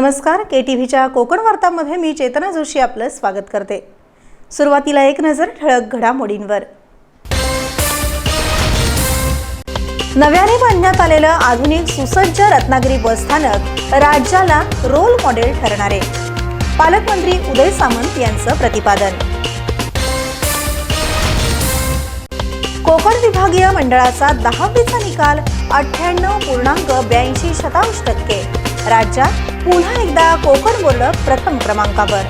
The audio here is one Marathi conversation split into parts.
नमस्कार के टी व्हीच्या कोकण वार्तामध्ये मी चेतना जोशी आपलं स्वागत करते. सुरुवातीला एक नजर ठळक घडामोडींवर. नव्याने बांधण्यात आलेलं आधुनिक सुसज्ज रत्नागिरी बसस्थानक राज्याला रोल मॉडेल ठरणारे. पालकमंत्री उदय सामंत यांचं प्रतिपादन. कोकण विभागीय मंडळाचा दहावीचा निकाल अठ्ठ्याण्णव पूर्णांक ब्याऐंशी शतांश टक्के. राज्यात पुन्हा एकदा कोकण बोर्ड प्रथम क्रमांकावर.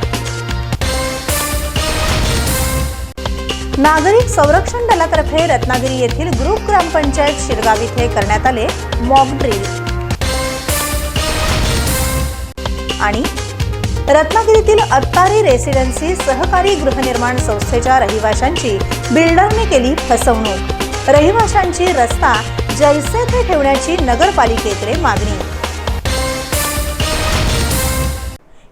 नागरिक संरक्षण दलातर्फे रत्नागिरी येथील ग्रुप ग्रामपंचायत शिरगाव इथे करण्यात आले मॉक ड्रिल आणि रत्नागिरीतील अत्तारी रेसिडेन्सी सहकारी गृहनिर्माण संस्थेच्या रहिवाशांची बिल्डरने केली फसवणूक. रहिवाशांची रस्ता जैसे थे ठेवण्याची नगरपालिकेकडे मागणी.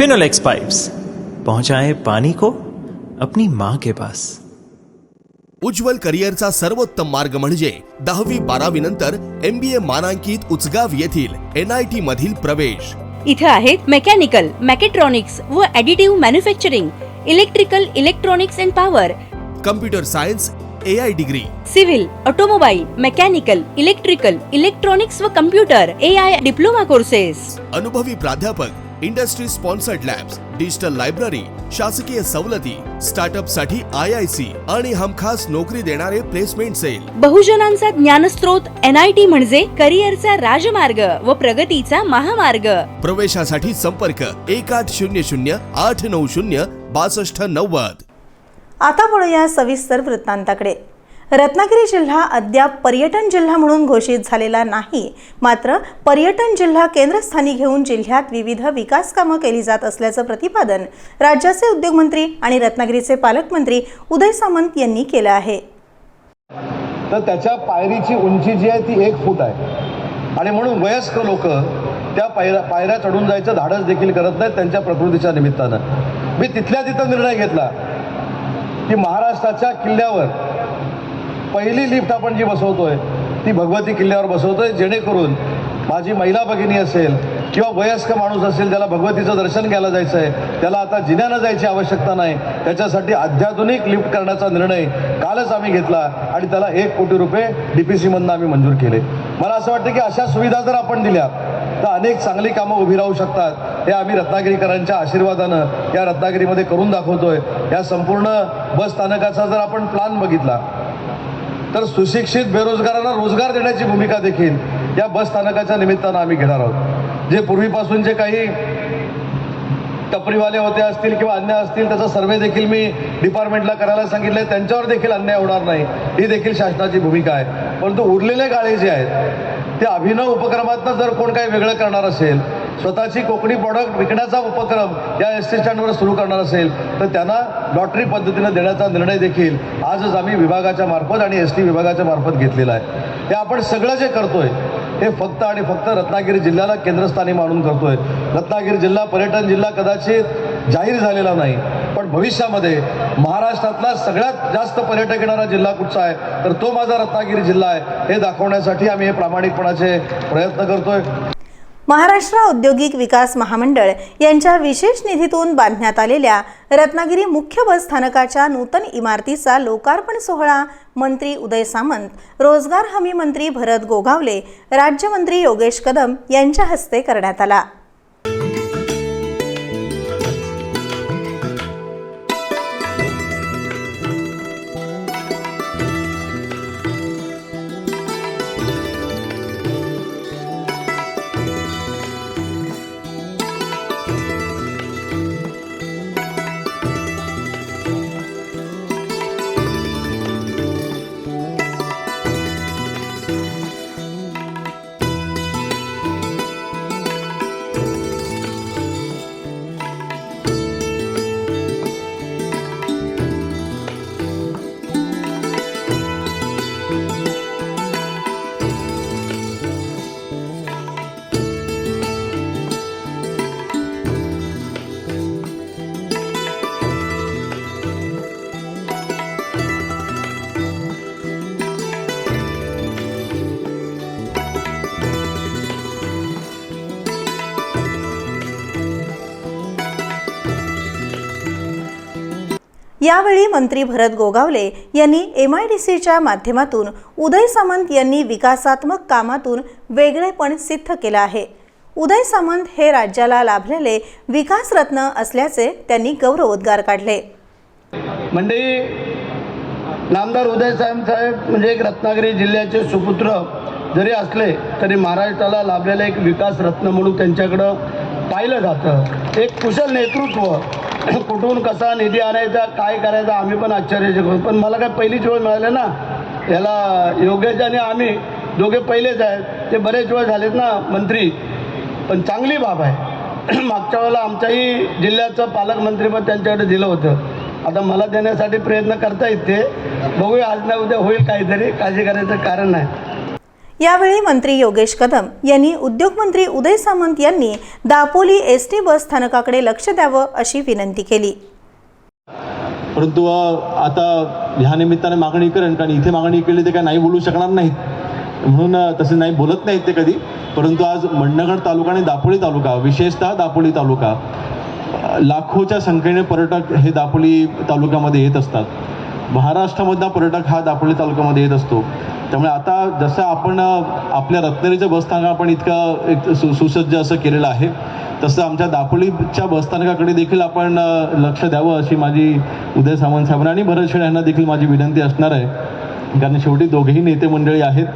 फिनोलेक्स पाइप्स पहुंचाए पानी को अपनी माँ के पास। उज्ज्वल करिअरचा सर्वोत्तम मार्ग म्हणजे दहावी बारावी नंतर एम बी ए मानांकित उचगाव येथील एन आय टी मधील प्रवेश. इथे आहेत मेकॅनिकल मॅकेट्रॉनिक्स व additive manufacturing electrical electronics and power. Computer science A I degree civil automobile mechanical electrical electronics व computer A I diploma courses. अनुभवी प्राध्यापक industry sponsored labs digital library शासकीय सवलती स्टार्टअपसाठी आय आय सी आणि हमखास नोकरी देणारे प्लेसमेंट सेल. बहुजनांचा आय टी म्हणजे करिअरचा राजमार्ग व प्रगतीचा महामार्ग. प्रवेशासाठी संपर्क एक आठ शून्य शून्य आठ नऊ शून्य बासष्ट नव्वद. आता वळूया सविस्तर वृत्तांताकडे. रत्नागिरी जिल्हा अद्याप पर्यटन जिल्हा म्हणून घोषित झालेला नाही. मात्र पर्यटन जिल्हा केंद्रस्थानी घेऊन जिल्ह्यात विविध विकास कामं केली जात असल्याचं प्रतिपादन राज्याचे उद्योगमंत्री आणि रत्नागिरीचे पालकमंत्री उदय सामंत यांनी केलं आहे. तर त्याच्या पायरीची उंची जी आहे ती एक फूट आहे. आणि म्हणून वयस्क लोक त्या पायऱ्या पायऱ्या चढून जायचं धाडस देखील करत नाहीत त्यांच्या प्रकृतीच्या निमित्तानं. मी तिथल्या तिथं निर्णय घेतला की महाराष्ट्राच्या किल्ल्यावर पहिली लिफ्ट आपण जी बसवतोय ती भगवती किल्ल्यावर बसवतोय जेणेकरून माझी महिला भगिनी असेल किंवा वयस्क माणूस असेल त्याला भगवतीचं दर्शन घ्यायला जायचं आहे त्याला आता जिन्यानं जायची आवश्यकता नाही त्याच्यासाठी अत्याधुनिक लिफ्ट करण्याचा निर्णय कालच आम्ही घेतला आणि त्याला एक कोटी रुपये डी पी सीमधनं आम्ही मंजूर केले. मला असं वाटतं की अशा सुविधा जर आपण दिल्या तर अनेक चांगली कामं उभी राहू शकतात. हे आम्ही रत्नागिरीकरांच्या आशीर्वादानं या रत्नागिरीमध्ये करून दाखवतोय. या संपूर्ण बस स्थानकाचा जर आपण प्लान बघितला तर सुशिक्षित बेरोजगारांना रोजगार देण्याची भूमिका देखील या बस स्थानकाच्या निमित्तानं आम्ही घेणार आहोत. जे पूर्वीपासून जे काही टपरीवाले होते असतील किंवा अन्य असतील त्याचा सर्वे देखील मी डिपार्टमेंटला करायला सांगितलं त्यांच्यावर देखील अन्याय होणार नाही. ही देखील शासनाची भूमिका आहे. परंतु उरलेले गाळे जे आहेत ते अभिनव उपक्रमातनं जर कोण काही वेगळं करणार असेल स्वतःची कोकणी प्रॉडक्ट विकण्याचा उपक्रम या एस टी स्टँडवर सुरू करणार असेल तर त्यांना लॉटरी पद्धतीनं देण्याचा निर्णय देखील आजच आम्ही विभागाच्या मार्फत आणि एस टी विभागाच्या मार्फत घेतलेला आहे. हे आपण सगळं जे करतोय हे फक्त आणि फक्त रत्नागिरी जिल्ह्याला केंद्रस्थानी मानून करतोय. रत्नागिरी जिल्हा पर्यटन जिल्हा कदाचित जाहीर झालेला नाही पण भविष्यामध्ये महाराष्ट्रातला सगळ्यात जास्त पर्यटक येणारा जिल्हा कुठचा आहे तर तो माझा रत्नागिरी जिल्हा आहे हे दाखवण्यासाठी आम्ही हे प्रामाणिकपणाचे प्रयत्न करतोय. महाराष्ट्र औद्योगिक विकास महामंडळ यांच्या विशेष निधीतून बांधण्यात आलेल्या रत्नागिरी मुख्य बस स्थानकाच्या नूतन इमारतीचा लोकार्पण सोहळा मंत्री उदय सामंत रोजगार हमी मंत्री भरत गोगावले राज्यमंत्री योगेश कदम यांच्या हस्ते करण्यात आला. यावेळी मंत्री भरत गोगावले यांनी एम आय डी सीच्या माध्यमातून उदय सामंत यांनी विकासात्मक कामातून वेगळेपण सिद्ध केलं आहे. उदय सामंत हे राज्याला लाभलेले विकासरत्न असल्याचे त्यांनी गौरवोद्गार काढले. मंडळी नामदार उदय साहेब साहेब म्हणजे एक रत्नागिरी जिल्ह्याचे सुपुत्र जरी असले तरी महाराष्ट्राला लाभलेलं एक विकास रत्न म्हणून त्यांच्याकडं पाहिलं जातं. एक कुशल नेतृत्व कुठून कसा निधी आणायचा काय करायचा आम्ही पण आश्चर्य करू पण मला काय पहिलीच वेळ मिळाली ना याला योगेश आणि आम्ही दोघे पहिलेच आहेत. ते बरेच वेळ झालेत ना मंत्री. पण चांगली बाब आहे. मागच्या वेळेला आमच्याही जिल्ह्याचं पालकमंत्रीपद त्यांच्याकडे दिलं होतं. आता मला देण्यासाठी प्रयत्न करता येते. बघूया आज ना उद्या होईल काहीतरी. काळजी करायचं कारण नाही. यावेळी मंत्री योगेश कदम यांनी उद्योगमंत्री उदय सामंत यांनी दापोली एस टी बस स्थानकाकडे लक्ष द्यावं अशी विनंती केली. परंतु आता ह्या निमित्ताने मागणी करेन कारण इथे मागणी केली ते काय नाही बोलू शकणार नाहीत. म्हणून तसे नाही बोलत नाहीत ते कधी. परंतु आज मंडणगड तालुका आणि दापोली तालुका विशेषतः दापोली तालुका लाखोच्या संख्येने पर्यटक हे दापोली तालुक्यामध्ये येत असतात. महाराष्ट्रामधला पर्यटक हा दापोली तालुक्यामध्ये येत असतो. त्यामुळे आता जसं आपण आपल्या रत्नागिरीचं बसस्थानक आपण इतकं एक सु सुसज्ज असं केलेलं आहे तसं आमच्या दापोलीच्या बसस्थानकाकडे देखील आपण लक्ष द्यावं अशी माझी उदय सामंत साहेबांना आणि भरतशेड यांना देखील माझी विनंती असणार आहे. कारण शेवटी दोघेही नेते मंडळी आहेत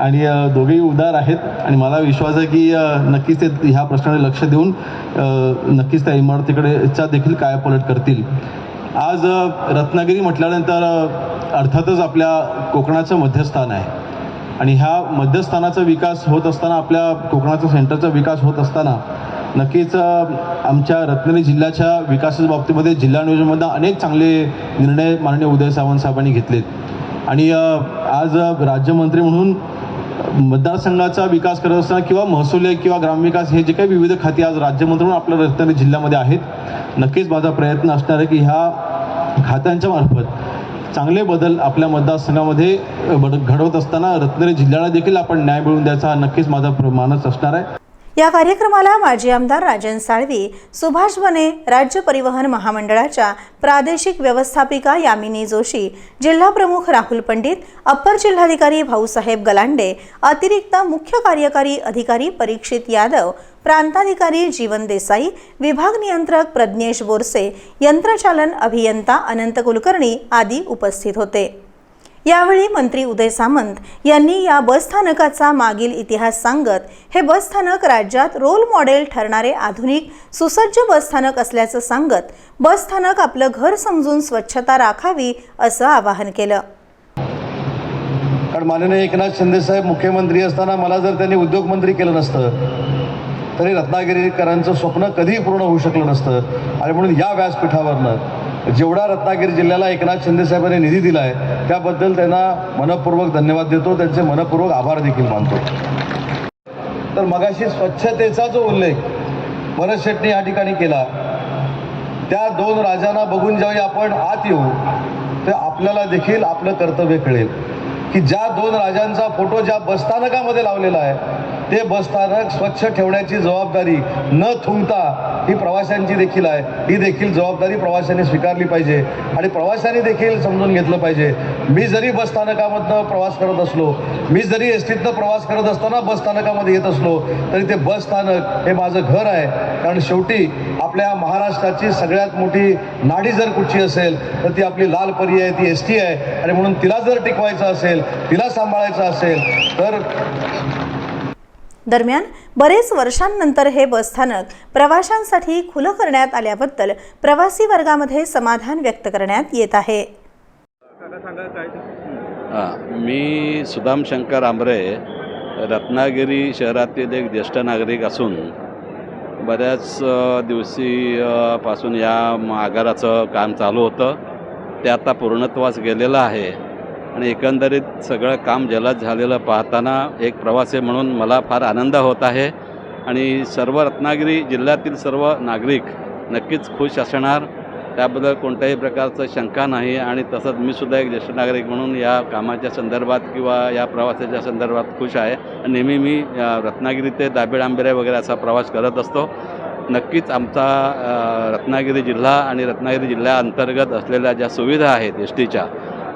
आणि दोघेही उदार आहेत आणि मला विश्वास आहे की नक्कीच ते ह्या प्रश्नाकडे लक्ष देऊन नक्कीच त्या इमारतीकडेचा देखील कायापलट करतील. आज रत्नागिरी म्हटल्यानंतर अर्थातच आपल्या कोकणाचं मध्यस्थान आहे. आणि ह्या मध्यस्थानाचा विकास होत असताना आपल्या कोकणाचा सेंटरचा विकास होत असताना नक्कीच आमच्या रत्नागिरी जिल्ह्याच्या विकासाच्या बाबतीमध्ये जिल्हा नियोजनमधनं अनेक चांगले निर्णय माननीय उदय सावंत साहेबांनी घेतलेत. आणि आज राज्यमंत्री म्हणून मतदारसंघाचा विकास करत असताना किंवा महसूल किंवा ग्रामविकास हे जे काही विविध खाती आज राज्यमंत्री म्हणून आपल्या रत्नागिरी जिल्ह्यामध्ये आहेत नक्कीच माझा प्रयत्न असणार आहे की ह्या खात्यांच्या मार्फत चांगले बदल आपल्या मतदारसंघामध्ये घडवत असताना रत्नागिरी जिल्ह्याला देखील आपण न्याय मिळवून द्यायचा हा नक्कीच माझा मानस असणार आहे. या कार्यक्रमाला माजी आमदार राजन साळवी सुभाष बने राज्य परिवहन महामंडळाच्या प्रादेशिक व्यवस्थापिका यामिनी जोशी जिल्हा प्रमुख राहुल पंडित अप्पर जिल्हाधिकारी भाऊसाहेब गलांडे अतिरिक्त मुख्य कार्यकारी अधिकारी परीक्षित यादव प्रांताधिकारी जीवन देसाई विभाग नियंत्रक प्रज्ञेश बोरसे यंत्रचालन अभियंता अनंत कुलकर्णी आदी उपस्थित होते. यावेळी मंत्री उदय सामंत यांनी या बसस्थानकाचा मागील इतिहास सांगत हे बसस्थानक राज्यात रोल मॉडेल ठरणारे आधुनिक सुसज्ज बसस्थानक असल्याचं सांगत बसस्थानक आपलं घर समजून स्वच्छता राखावी असं आवाहन केलं. कारण माननीय एकनाथ शिंदे साहेब मुख्यमंत्री असताना मला जर त्यांनी उद्योगमंत्री केलं नसतं तरी रत्नागिरीकरांचं स्वप्न कधीही पूर्ण होऊ शकलं नसतं. आणि म्हणून या व्यासपीठावरनं जेवढा रत्नागिरी जिल्ह्याला एकनाथ शिंदे साहेबांनी निधी दिला आहे त्याबद्दल त्यांना मनपूर्वक धन्यवाद देतो. त्यांचे मनपूर्वक आभार देखील मानतो. तर मगाशी स्वच्छतेचा जो उल्लेख भरत शेट्टी या ठिकाणी केला त्या दोन राजांना बघून ज्यावेळी आपण आत येऊ ते आपल्याला देखील आपलं कर्तव्य कळेल. की ज्या दोन राजांचा फोटो ज्या बसस्थानकामध्ये लावलेला आहे ते बसस्थानक स्वच्छ ठेवण्याची जबाबदारी न थुंकता ही प्रवाशांची देखील आहे. ही देखील जबाबदारी प्रवाशांनी स्वीकारली पाहिजे आणि प्रवाशांनी देखील समजून घेतलं पाहिजे. मी जरी बसस्थानकामधनं प्रवास करत असलो मी जरी एस टीतनं प्रवास करत असताना बसस्थानकामध्ये येत असलो तरी ते बसस्थानक हे माझं घर आहे. कारण शेवटी आपल्या महाराष्ट्राची सगळ्यात मोठी नाडी जर कुठची असेल तर ती आपली लाल परी आहे ती एस टी आहे. आणि म्हणून तिला जर टिकवायचं असेल तिला सांभाळायचं असेल तर दरम्यान बरेच वर्षांनंतर हे बसस्थानक प्रवाशांसाठी खुलं करण्यात आल्याबद्दल प्रवासी वर्गामध्ये समाधान व्यक्त करण्यात येत आहे. हां मी सुदाम शंकर आंबरे रत्नागिरी शहरातील एक ज्येष्ठ नागरिक असून बऱ्याच दिवशी पासून या आगाराचं काम चालू होतं. ते आता पूर्णत्वास गेलेलं आहे. आणि एकंदरीत सगळं काम जलद झालेलं पाहताना एक प्रवासी म्हणून मला फार आनंद होत आहे. आणि सर्व रत्नागिरी जिल्ह्यातील सर्व नागरिक नक्कीच खुश असणार. त्याबद्दल कोणत्याही प्रकारचं शंका नाही आणि तसंच मी सुद्धा एक ज्येष्ठ नागरिक म्हणून या कामाच्या संदर्भात किंवा या प्रवासाच्या संदर्भात खुश आहे. नेहमी मी रत्नागिरी ते दाबेड आंबेरे वगैरे असा प्रवास करत असतो. नक्कीच आमचा रत्नागिरी जिल्हा आणि रत्नागिरी जिल्ह्याअंतर्गत असलेल्या ज्या सुविधा आहेत एस टीच्या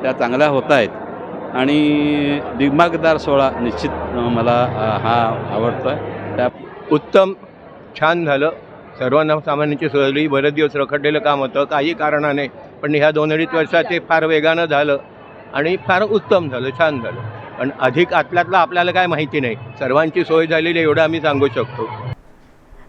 त्या चांगल्या होत आहेत. आणि दिमागदार सोहळा निश्चित मला हा आवडतो आहे त्या उत्तम छान झालं. सर्वांना सामान्यांची सहली बरेच दिवस रखडलेलं काम होतं काही कारणाने पण ह्या दोन अडीच वर्षात ते फार वेगानं झालं आणि फार उत्तम झालं छान झालं. पण अधिक आतल्यातलं आपल्याला काय माहिती नाही. सर्वांची सोय झालेली आहे एवढं आम्ही सांगू शकतो.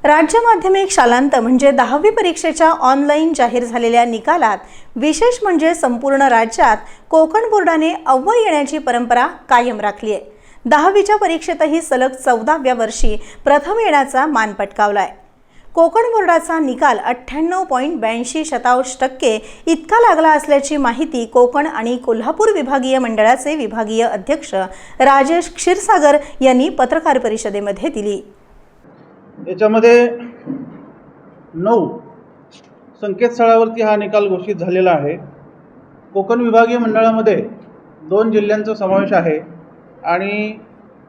राज्य माध्यमिक शालांत म्हणजे दहावी परीक्षेच्या ऑनलाईन जाहीर झालेल्या निकालात विशेष म्हणजे संपूर्ण राज्यात कोकण बोर्डाने अव्वल येण्याची परंपरा कायम राखली आहे दहावीच्या परीक्षेतही सलग चौदाव्या वर्षी प्रथम येण्याचा मान पटकावलाय. कोकण बोर्डाचा निकाल अठ्ठ्याण्णव पॉईंट ब्याऐंशी शतांश टक्के इतका लागला असल्याची माहिती कोकण आणि कोल्हापूर विभागीय मंडळाचे विभागीय अध्यक्ष राजेश क्षीरसागर यांनी पत्रकार परिषदेमध्ये दिली. याच्यामध्ये नऊ संकेतस्थळावरती हा निकाल घोषित झालेला आहे. कोकण विभागीय मंडळामध्ये दोन जिल्ह्यांचा समावेश आहे आणि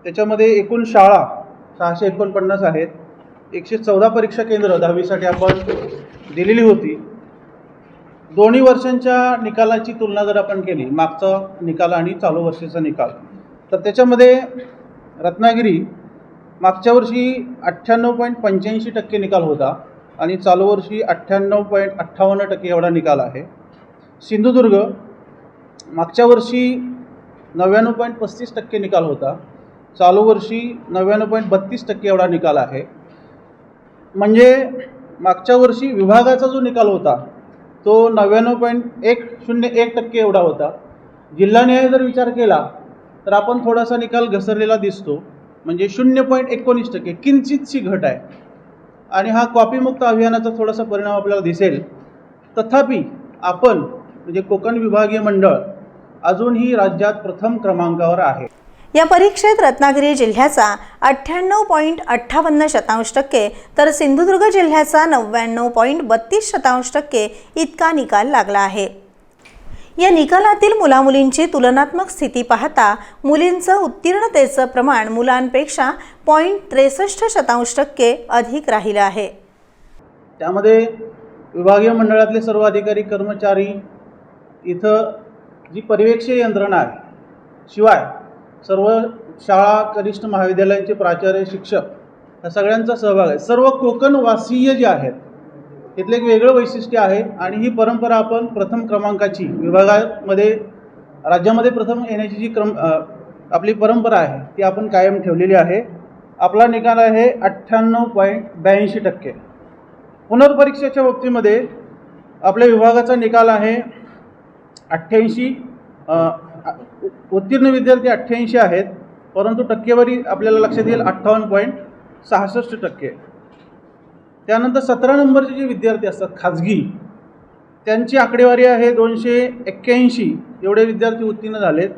त्याच्यामध्ये एकूण शाळा सहाशे एकोणपन्नास आहेत. एकशे चौदा परीक्षा केंद्र दहावीसाठी आपण दिलेली होती. दोन्ही वर्षांच्या निकालाची तुलना जर आपण केली मागचा निकाल आणि चालू वर्षाचा निकाल तर त्याच्यामध्ये रत्नागिरी मागच्या वर्षी अठ्ठ्याण्णव पॉईंट पंच्याऐंशी टक्के निकाल होता आणि चालू वर्षी अठ्ठ्याण्णव पॉईंट अठ्ठावन्न टक्के एवढा निकाल आहे. सिंधुदुर्ग मागच्या वर्षी नव्याण्णव पॉईंट पस्तीस टक्के निकाल होता. चालू वर्षी नव्याण्णव पॉईंट बत्तीस टक्के एवढा निकाल आहे. म्हणजे मागच्या वर्षी विभागाचा जो निकाल होता तो नव्याण्णव पॉईंट एक शून्य एक टक्के एवढा होता. जिल्हानिहाय जर विचार केला तर आपण थोडासा निकाल घसरलेला दिसतो. म्हणजे शून्य पॉईंट एकोणीस टक्के किंचितशी घट आहे. आणि हा कॉपीमुक्त अभियानाचा थोडासा परिणाम आपल्याला दिसेल. तथापि आपण म्हणजे कोकण विभागीय मंडळ अजूनही राज्यात प्रथम क्रमांकावर आहे. या परीक्षेत रत्नागिरी जिल्ह्याचा अठ्ठ्याण्णव पॉईंट अठ्ठावन्न शतांश टक्के तर सिंधुदुर्ग जिल्ह्याचा नव्याण्णव पॉईंट बत्तीस शतांश टक्के इतका निकाल लागला आहे. या निकालातील मुलामुलींची तुलनात्मक स्थिती पाहता मुलींचं उत्तीर्णतेचं प्रमाण मुलांपेक्षा पॉईंट त्रेसष्ट शतांश टक्के अधिक राहिलं आहे. त्यामध्ये विभागीय मंडळातले सर्व अधिकारी कर्मचारी इथं जी पर्यवेक्षीय यंत्रणा आहे शिवाय सर्व शाळा कनिष्ठ महाविद्यालयांचे प्राचार्य शिक्षक या सगळ्यांचा सहभाग आहे. सर्व कोकणवासीय जे आहेत इथलं एक वेगळं वैशिष्ट्य आहे आणि ही परंपरा आपण प्रथम क्रमांकाची विभागामध्ये राज्यामध्ये प्रथम येण्याची जी क्रम आपली परंपरा आहे ती आपण कायम ठेवलेली आहे. आपला निकाल आहे अठ्ठ्याण्णव पॉईंट ब्याऐंशी टक्के. पुनर्परीक्षेच्या बाबतीमध्ये आपल्या विभागाचा निकाल आहे अठ्ठ्याऐंशी उत्तीर्ण विद्यार्थी अठ्ठ्याऐंशी आहेत परंतु टक्केवारी आपल्याला लक्षात येईल अठ्ठावन्न पॉईंट सहासष्ट टक्के. त्यानंतर सतरा नंबरचे जे विद्यार्थी असतात खाजगी त्यांची आकडेवारी आहे दोनशे एक्क्याऐंशी. एवढे विद्यार्थी उत्तीर्ण झालेत.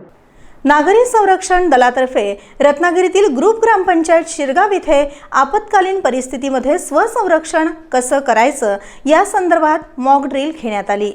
नागरी संरक्षण दलातर्फे रत्नागिरीतील ग्रुप ग्रामपंचायत शिरगाव इथे आपत्कालीन परिस्थितीमध्ये स्वसंरक्षण कसं करायचं या संदर्भात मॉक ड्रिल घेण्यात आली.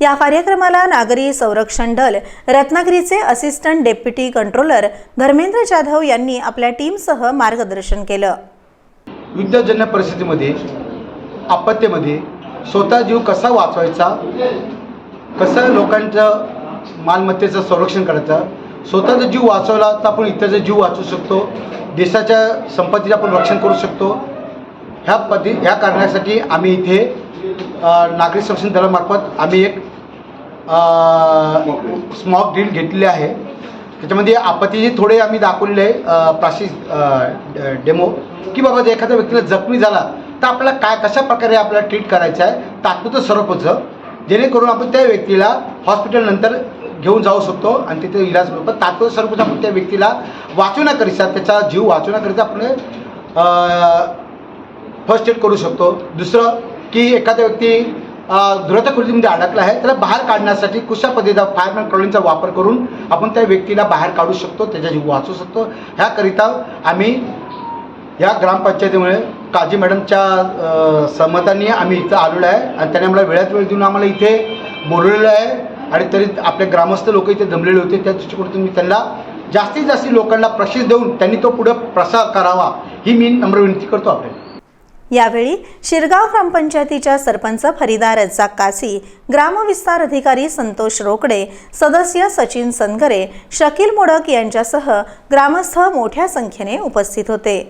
या कार्यक्रमाला नागरी संरक्षण दल रत्नागिरीचे assistant deputy controller Dharmendra Jadhav यांनी आपल्या टीमसह मार्गदर्शन केलं. विद्याजन्य परिस्थितीमध्ये आपत्तीमध्ये स्वतः जीव कसा वाचवायचा कसं लोकांचं मालमत्तेचं संरक्षण करायचं स्वतःचा जीव वाचवला तर आपण इतरचा जीव वाचवू शकतो देशाच्या संपत्तीचं आपण रक्षण करू शकतो ह्या पद्धती ह्या कारणासाठी आम्ही इथे नागरी संरक्षण दलामार्फत आम्ही एक स्मॉक ड्रिल घेतलेली आहे. त्याच्यामध्ये आपत्तीचे थोडे आम्ही दाखवलेले आहे प्राशी डेमो की बाबा जर एखाद्या व्यक्तीला जखमी झाला तर आपल्याला काय कशा प्रकारे आपल्याला ट्रीट करायचं आहे तात्पुरतं स्वरूपाचं जेणेकरून आपण त्या व्यक्तीला हॉस्पिटलनंतर घेऊन जाऊ शकतो आणि तिथे इलाज करू पण तात्पुरतं स्वरूपाचं आपण त्या व्यक्तीला वाचवण्याकरिता त्याचा जीव वाचवण्याकरिता आपण फर्स्ट एड करू शकतो. दुसरं की एखादा व्यक्ती द्रुतकृतीमध्ये खोलीमध्ये अडकला आहे. त्याला बाहेर काढण्यासाठी कुशा पद्धतीचा फायरमॅन क्रॉलिंगचा वापर करून आपण त्या व्यक्तीला बाहेर काढू शकतो त्याच्या जीव वाचू शकतो. ह्याकरिता आम्ही या ग्रामपंचायतीमुळे काजी मॅडमच्या अ, सहमताने आम्ही इथं आलेलो आहे आणि त्याने आम्हाला वेळात वेळ देऊन आम्हाला इथे बोलवलेलं आहे. आणि तरी आपले ग्रामस्थ लोक इथे जमलेले होते. त्या दृष्टिकोनातून मी त्यांना जास्तीत जास्त लोकांना प्रशिक्षण देऊन त्यांनी तो पुढे प्रसार करावा ही मी नम्र विनंती करतो आपल्याला. यावेळी शिरगाव ग्रामपंचायतीच्या सरपंच फरीदा रज्जा कासी ग्रामविस्तार अधिकारी संतोष रोकडे सदस्य सचिन सनगरे शकील मोडक यांच्यासह ग्रामस्थ मोठ्या संख्येने उपस्थित होते.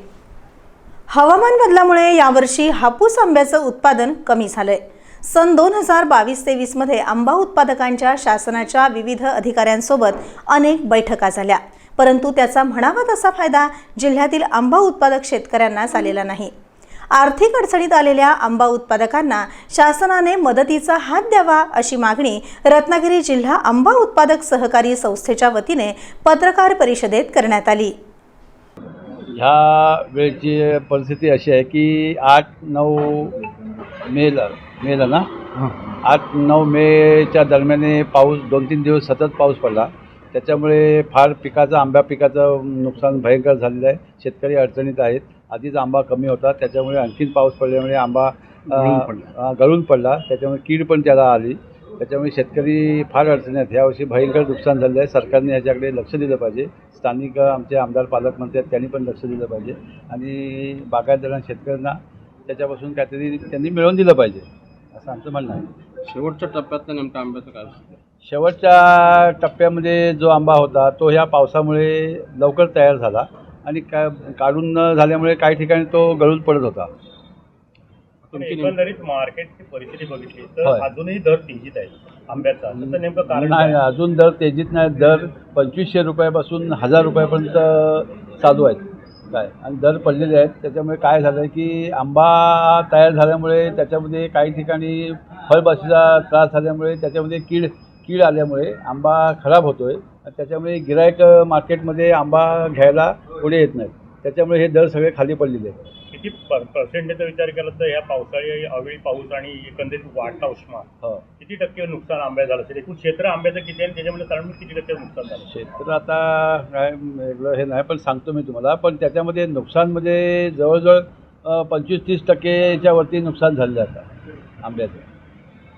हवामान बदलामुळे यावर्षी हापूस आंब्याचं उत्पादन कमी झालंय. सन दोन हजार बावीस तेवीसमध्ये आंबा उत्पादकांच्या शासनाच्या विविध अधिकाऱ्यांसोबत अनेक बैठका झाल्या. परंतु त्याचा म्हणावा तसा फायदा जिल्ह्यातील आंबा उत्पादक शेतकऱ्यांना झालेला नाही. आर्थिक अडचणीत आलेल्या आंबा उत्पादकांना शासनाने मदतीचा हात द्यावा अशी मागणी रत्नागिरी जिल्हा आंबा उत्पादक सहकारी संस्थेच्या वतीने पत्रकार परिषदेत करण्यात आली. ह्या वेळची परिस्थिती अशी आहे की आठ नऊ मेला मेला ना? आठ नऊ मेच्या दरम्यान पाऊस दोन तीन दिवस सतत पाऊस पडला. त्याच्यामुळे फार पिकाचं आंब्या पिकाचं नुकसान भयंकर झालेलं आहे. शेतकरी अडचणीत आहेत. आधीच आंबा कमी होता त्याच्यामुळे आणखीन पाऊस पडल्यामुळे आंबा गळून पडला. त्याच्यामुळे कीड पण त्याला आली. त्याच्यामुळे शेतकरी फार अडचणी आहेत. ह्यावर्षी भयंकर नुकसान झालं आहे. सरकारने ह्याच्याकडे लक्ष दिलं पाहिजे. स्थानिक आमचे आमदार पालकमंत्री आहेत त्यांनी पण लक्ष दिलं पाहिजे. आणि बागायतदारांना शेतकऱ्यांना त्याच्यापासून काहीतरी त्यांनी मिळवून दिलं पाहिजे. असं आमचं म्हणणं आहे. शेवटच्या टप्प्यात नेमकं आंब्याचं काय शेवटच्या टप्प्यामध्ये जो आंबा होता तो ह्या पावसामुळे लवकर तयार झाला. आणि का काढून न झाल्यामुळे काही ठिकाणी तो गळून पडत होता. तुमची नेमकी- एकंदरीत मार्केटची परिस्थिती बघितली तर होय. अजूनही दर तेजीत आहे. आंब्याचा. त्याचं नेमकं कारण नाही काय? अजून दर तेजीत नाही. दर पंचवीसशे रुपयापासून हजार रुपयापर्यंत चालू आहेत. काय? आणि दर पडलेले आहेत. त्याच्यामुळे काय झालं की आंबा तयार झाल्यामुळे त्याच्यामध्ये काही ठिकाणी फळबाशीचा त्रास झाल्यामुळे त्याच्यामध्ये कीड कीड आल्यामुळे आंबा खराब होतो आहे त्याच्यामुळे गिरायक मार्केटमध्ये आंबा घ्यायला पुढे येत नाहीत त्याच्यामुळे हे दर सगळे खाली पडलेले आहेत. किती पर्सेंटेजचा विचार केला तर ह्या पावसाळी अवेळी पाऊस आणि एकंदरीत वाढता उष्मा हो. किती टक्के नुकसान आंब्या झालं? असेल एकूण क्षेत्र आंब्याचं किती आहे? आणि त्याच्यामध्ये साधारण किती टक्के नुकसान झालं? क्षेत्र आता काय वेगळं हे नाही पण सांगतो मी तुम्हाला. पण त्याच्यामध्ये नुकसानमध्ये जवळजवळ अ, पंचवीस तीस टक्केच्या वरती नुकसान झालेलं आहे आता आंब्याचं.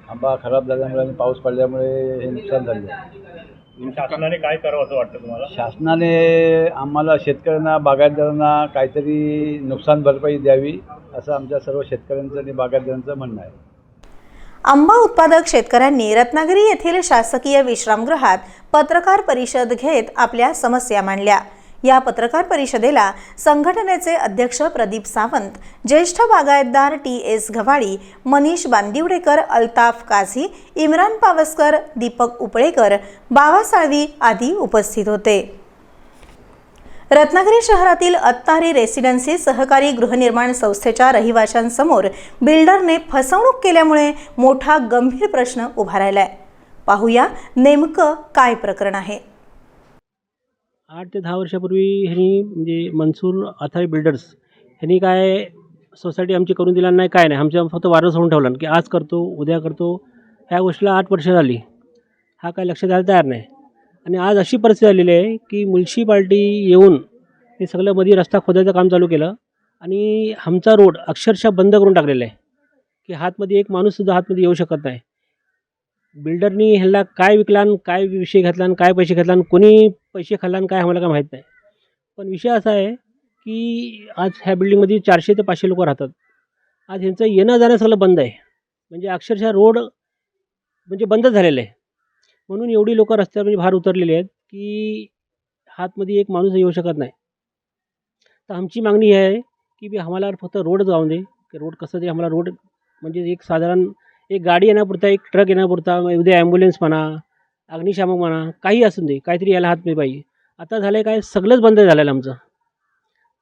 आंबा खराब झाल्यामुळे आणि पाऊस पडल्यामुळे हे नुकसान झालेलं आहे. शासनाने काय करावं असं वाटतं तुम्हाला? शासनाने आम्हाला शेतकऱ्यांना बागायतदारांना काहीतरी नुकसान भरपाई द्यावी असं आमच्या सर्व शेतकऱ्यांचं आणि बागायतदारांचं म्हणणं आहे. आंबा उत्पादक शेतकऱ्यांनी रत्नागिरी येथील शासकीय विश्रामगृहात पत्रकार परिषद घेत आपल्या समस्या मांडल्या. या पत्रकार परिषदेला संघटनेचे अध्यक्ष प्रदीप सावंत ज्येष्ठ बागायतदार टी एस घवाळी मनीष बांदिवडेकर अल्ताफ काझी इम्रान पावसकर दीपक उपळेकर बावा साळवी आदी उपस्थित होते. रत्नागिरी शहरातील अत्तारी रेसिडेन्सी सहकारी गृहनिर्माण संस्थेच्या रहिवाशांसमोर बिल्डरने फसवणूक केल्यामुळे मोठा गंभीर प्रश्न उभा राहिलाय. पाहूया नेमकं काय प्रकरण आहे. आठ ते दहा वर्षापूर्वी ह्यांनी म्हणजे मनसूर अथारी बिल्डर्स ह्यांनी काय सोसायटी आमची करून दिला नाही काय नाही. आमच्या फक्त वारस होऊन ठेवला. की आज करतो उद्या करतो. ह्या गोष्टीला आठ वर्ष झाली. हा काय लक्ष द्यायला तयार नाही. आणि आज अशी परिस्थिती झालेली आहे की म्युन्सिपाल्टी येऊन हे सगळं मध्ये रस्ता खोदायचं काम चालू केलं आणि आमचा रोड अक्षरशः बंद करून टाकलेला आहे. की हातमध्ये एक माणूससुद्धा हातमध्ये येऊ शकत नाही. बिल्डरनी ह्याला काय विकला आणि काय विषय घेतला आणि काय पैसे घेतला आणि कोणी पैसे खाल्ला आणि काय आम्हाला काय माहीत नाही. पण विषय असा आहे की आज ह्या बिल्डिंगमध्ये चारशे ते पाचशे लोक राहतात. आज ह्यांचं येणं जाणं सगळं बंद आहे. म्हणजे अक्षरशः रोड म्हणजे बंदच झालेलं आहे. म्हणून एवढी लोकं रस्त्यावर म्हणजे बाहेर उतरलेली आहेत की हातमध्ये एक माणूस येऊ शकत नाही. तर आमची मागणी ही आहे की बी आम्हाला फक्त रोड जाऊन दे. की रोड कसं ते आम्हाला रोड म्हणजे एक साधारण एक गाडी येण्यापुरता एक ट्रक येण्यापुरता उद्या ॲम्ब्युलन्स म्हणा अग्निशामक म्हणा काही असून दे काहीतरी यायला हात नाही पाहिजे. आता झालं आहे काय? सगळंच बंद झालेलं आमचं.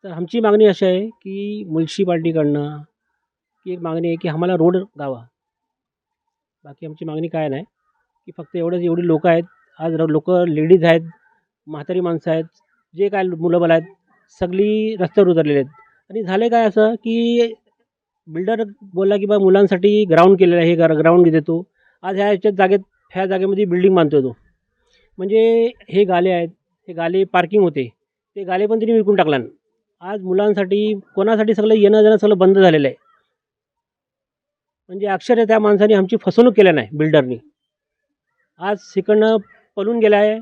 तर आमची मागणी अशी आहे की म्युन्सिपाल्टीकडनं की एक मागणी आहे की आम्हाला रोड गावा. बाकी आमची मागणी काय नाही. की फक्त एवढंच एवढी लोकं आहेत. आज लोक लेडीज आहेत म्हातारी माणसं आहेत जे काय मुलं आहेत सगळी रस्त्यावर उतरलेले आहेत. आणि झालं काय असं की बिल्डर बोलला की बा मुलांसाठी ग्राउंड केलेलं आहे हे ग्राउंड देतो आज ह्या याच्यात जागेत ह्या जागेमध्ये बिल्डिंग बांधतो तो. म्हणजे हे गाले आहेत हे गाले पार्किंग होते. ते गाले पण त्यांनी विकून टाकला आज मुलांसाठी कोणासाठी सगळं येणं जाणं सगळं बंद झालेलं आहे. म्हणजे अक्षरशः त्या माणसाने आमची फसवणूक केल्या नाही बिल्डरनी आज इकडनं पळून गेला आहे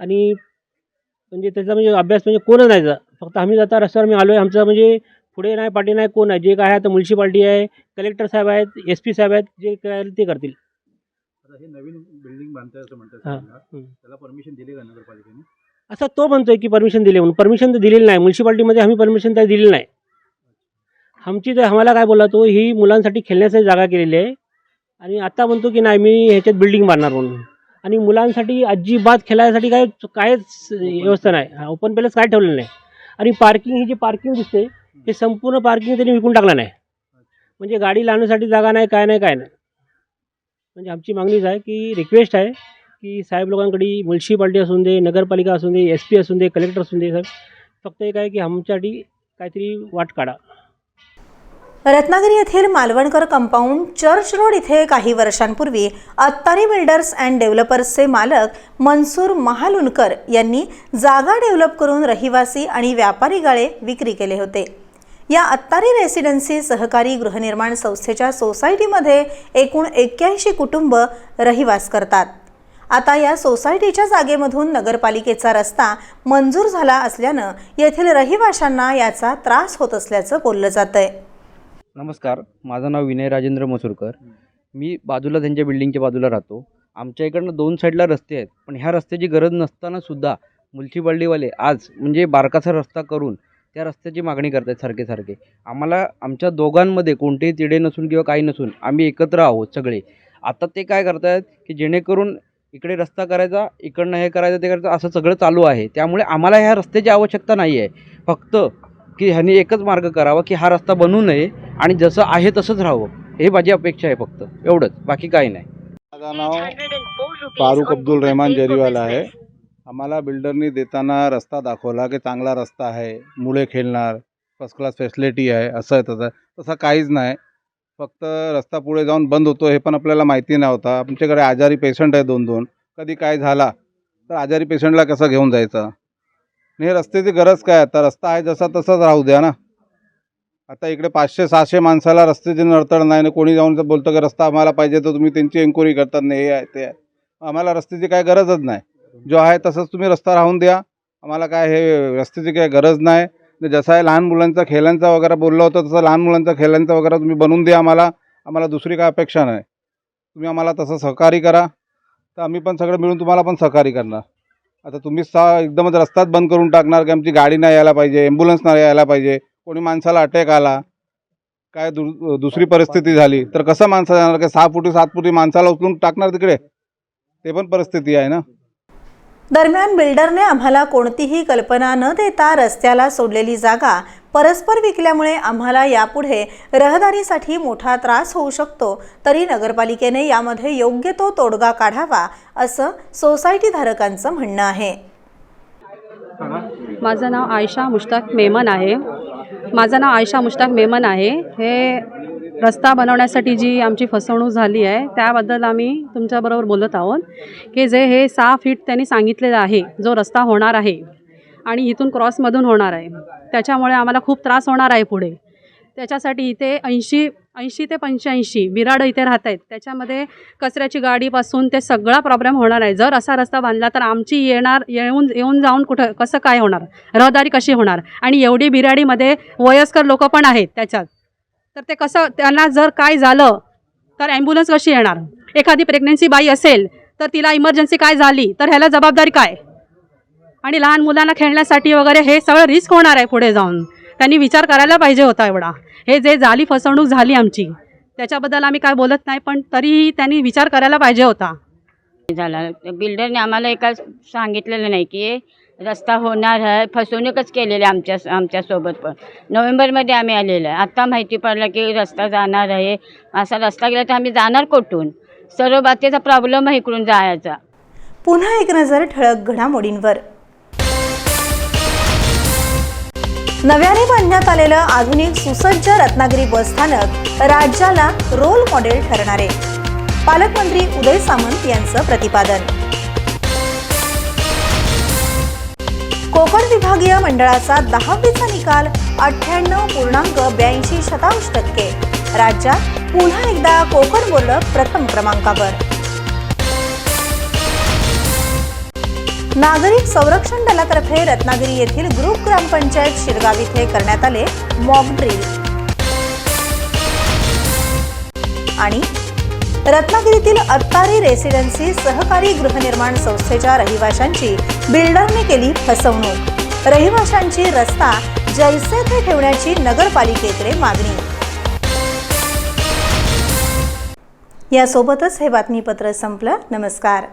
आणि म्हणजे त्याचा म्हणजे अभ्यास म्हणजे कोणच नाही. जा. फक्त आम्ही जाता रस्त्यावर मी आलो आहे आमचा म्हणजे पुढे नाही पाठी नाही कोण आहे? जे काय आहे आता म्युन्सिपाल्टी आहे कलेक्टर साहेब आहेत एस पी साहेब आहेत जे काय ते करतील. आता हे नवीन बिल्डिंग बांधताय असं म्हणतात हां. हं. त्याला परमिशन दिली का नगरपालिकेने? असं तो म्हणतोय की परमिशन दिले म्हणून. परमिशन तर दिलेली नाही. म्युन्सिपाल्टीमध्ये आम्ही परमिशन तर दिलेली नाही. आमची तर आम्हाला काय बोलला तो ही मुलांसाठी खेळण्यासाठी जागा केलेली आहे. आणि आता म्हणतो की नाही मी ह्याच्यात बिल्डिंग बांधणार म्हणून. आणि मुलांसाठी अजिबात खेळायसाठी काय कायच व्यवस्था नाही. ओपन प्लेस काय ठेवलेलं नाही. आणि पार्किंग ही जी पार्किंग दिसते हे संपूर्ण पार्किंग त्यांनी विकून टाकलं नाही. म्हणजे गाडी लावण्यासाठी जागा नाही काय नाही काय नाही. म्हणजे आमची मागणीच आहे की रिक्वेस्ट आहे की साहेब लोकांकडे म्युन्सिपाल्टी असून दे नगरपालिका असून दे एस पी असून दे कलेक्टर असून दे साहेब. फक्त एक आहे की आमच्यासाठी काहीतरी वाट काढा. रत्नागिरी येथील मालवणकर कंपाऊंड चर्च रोड इथे काही वर्षांपूर्वी अत्तारी बिल्डर्स अँड डेव्हलपर्सचे मालक मनसूर महालुनकर यांनी जागा डेव्हलप करून रहिवासी आणि व्यापारी गाळे विक्री केले होते. या अत्तारी रेसिडेन्सी सहकारी गृहनिर्माण संस्थेच्या सोसायटीमध्ये एकूण एक्क्याऐंशी कुटुंब रहिवास करतात. आता या सोसायटीच्या जागेमधून नगरपालिकेचा रस्ता मंजूर झाला असल्यानं येथील रहिवाशांना याचा त्रास होत असल्याचं बोललं जात आहे नमस्कार माझं नाव विनय राजेंद्र मसूरकर. मी बाजूला त्यांच्या बिल्डिंगच्या बाजूला राहतो. आमच्या इकडनं दोन साईडला रस्ते आहेत. पण ह्या रस्त्याची गरज नसताना सुद्धा म्युन्सिपाल्टीवाले आज म्हणजे बारकाचा रस्ता करून त्या रस्त्याची मागणी करत आहेत सारखे सारखे. आम्हाला आमच्या दोघांमध्ये कोणतेही तिडे नसून किंवा काही नसून आम्ही एकत्र आहोत सगळे. आता ते काय करत आहेत की जेणेकरून इकडे रस्ता करायचा इकडनं हे करायचं ते करायचं असं सगळं चालू आहे. त्यामुळे आम्हाला ह्या रस्त्याची आवश्यकता नाही आहे. फक्त की ह्यांनी एकच मार्ग करावा की हा रस्ता बनवू नये आणि जसं आहे तसंच राहावं. हे माझी अपेक्षा आहे फक्त. एवढंच. बाकी काही नाही. माझं नाव फारुख अब्दुल रहमान जरीवाला आहे. आम्हाला बिल्डरनी देताना रस्ता दाखवला की चांगला रस्ता आहे मुळे खेळणार फर्स्ट क्लास फॅसिलिटी आहे असं आहे तसं. तसं काहीच नाही. फक्त रस्ता पुढे जाऊन बंद होतो हे पण आपल्याला माहिती नव्हता. आमच्याकडे आजारी पेशंट आहे दोन दोन कधी काय झाला तर आजारी पेशंटला कसं घेऊन जायचं? नाही हे रस्त्याची गरज काय? आता रस्ता आहे जसा तसाच राहू द्या ना. आता इकडे पाचशे सहाशे माणसाला रस्त्याची नडतड नाही आणि कोणी जाऊन जर बोलतं की रस्ता आम्हाला पाहिजे तर तुम्ही त्यांची एन्क्वायरी करतात नाही हे आहे ते आहे. आम्हाला रस्त्याची काय गरजच नाही. जो आहे तसंच तुम्ही रस्ता राहून द्या. आम्हाला काय हे रस्त्याची काही गरज नाही. जसं आहे लहान मुलांचा खेळांचा वगैरे बोललं होतं तसं लहान मुलांचा खेळांचा वगैरे तुम्ही बनवून द्या आम्हाला. आम्हाला दुसरी काय अपेक्षा नाही. तुम्ही आम्हाला तसं सहकारी करा. तर आम्ही पण सगळं मिळून तुम्हाला पण सहकारी करणार. आता तुम्ही सा एकदमच रस्ताच बंद करून टाकणार की आमची गाडी नाही यायला पाहिजे ॲम्ब्युलन्स नाही यायला पाहिजे. कोणी माणसाला अटॅक आला काय दु दुसरी परिस्थिती झाली तर कसं माणसं जाणार? की सहा फुटी सात फुटी माणसाला उचलून टाकणार तिकडे? ते पण परिस्थिती आहे ना? दरम्यान बिल्डरने आम्हाला कोणतीही कल्पना न देता रस्त्याला सोडलेली जागा परस्पर विकल्यामुळे आम्हाला यापुढे रहदारीसाठी मोठा त्रास होऊ शकतो. तरी नगरपालिकेने यामध्ये योग्य तो तोडगा काढावा असं सोसायटीधारकांचं म्हणणं आहे. माझं नाव आयशा मुश्ताक मेमन आहे. माझं नाव आयशा मुश्ताक मेमन आहे. हे रस्ता बनवण्यासाठी जी आमची फसवणूक झाली आहे त्याबद्दल आम्ही तुमच्याबरोबर बोलत आहोत की जे हे सहा फीट त्यांनी सांगितलेलं आहे जो रस्ता होणार आहे आणि इथून क्रॉसमधून होणार आहे त्याच्यामुळे आम्हाला खूप त्रास होणार आहे पुढे. त्याच्यासाठी इथे ऐंशी ऐंशी ते पंच्याऐंशी बिराड इथे राहत आहेत त्याच्यामध्ये कचऱ्याची गाडीपासून ते सगळा प्रॉब्लेम होणार आहे. जर असा रस्ता बांधला तर आमची येणार येऊन येऊन जाऊन कुठं कसं काय होणार? रहदारी कशी होणार? आणि एवढी बिराडीमध्ये वयस्कर लोक पण आहेत त्याच्यात. तर ते कसं त्यांना जर काय झालं तर ॲम्ब्युलन्स कशी येणार? एखादी प्रेग्नेन्सी बाई असेल तर तिला इमर्जन्सी काय झाली तर ह्याला जबाबदारी काय? आणि लहान मुलांना खेळण्यासाठी वगैरे हे सगळं रिस्क होणार आहे पुढे जाऊन. त्यांनी विचार करायला पाहिजे होता एवढा. हे जे झाली फसवणूक झाली आमची त्याच्याबद्दल आम्ही काय बोलत नाही पण तरीही त्यांनी विचार करायला पाहिजे होता. झाला. बिल्डरने आम्हाला एका सांगितलेलं नाही की रस्ता होणार आहे. फसवणूकच केलेली आमच्या आमच्यासोबत पण. नोव्हेंबरमध्ये आम्ही आलेलो आहे. आत्ता माहिती पडलं की रस्ता जाणार आहे. असा रस्ता गेला तर आम्ही जाणार कुठून? सर्व बाबतीचा प्रॉब्लेम आहे इकडून जायचा. पुन्हा एक नजर ठळक घडामोडींवर. नव्याने बांधण्यात आलेलं आधुनिक सुसज्ज रत्नागिरी बसस्थानक राज्याला रोल मॉडेल ठरणारे पालकमंत्री उदय सामंत यांचं प्रतिपादन. कोकण विभागीय मंडळाचा दहावीचा निकाल अठ्ठ्याण्णव पूर्णांक ब्याऐंशी शतांश टक्के. राज्यात पुन्हा एकदा कोकण बोललं प्रथम क्रमांकावर. नागरिक संरक्षण दलातर्फे रत्नागिरी येथील ग्रुप ग्रामपंचायत शिरगाव इथे करण्यात आले मॉक ड्रिल आणि रत्नागिरीतील अत्तारी रेसिडेन्सी सहकारी गृहनिर्माण संस्थेच्या रहिवाशांची बिल्डरने केली फसवणूक. रहिवाशांची रस्ता जैसे थे ठेवण्याची नगरपालिकेकडे मागणी. यासोबतच हे बातमीपत्र संपलं. नमस्कार.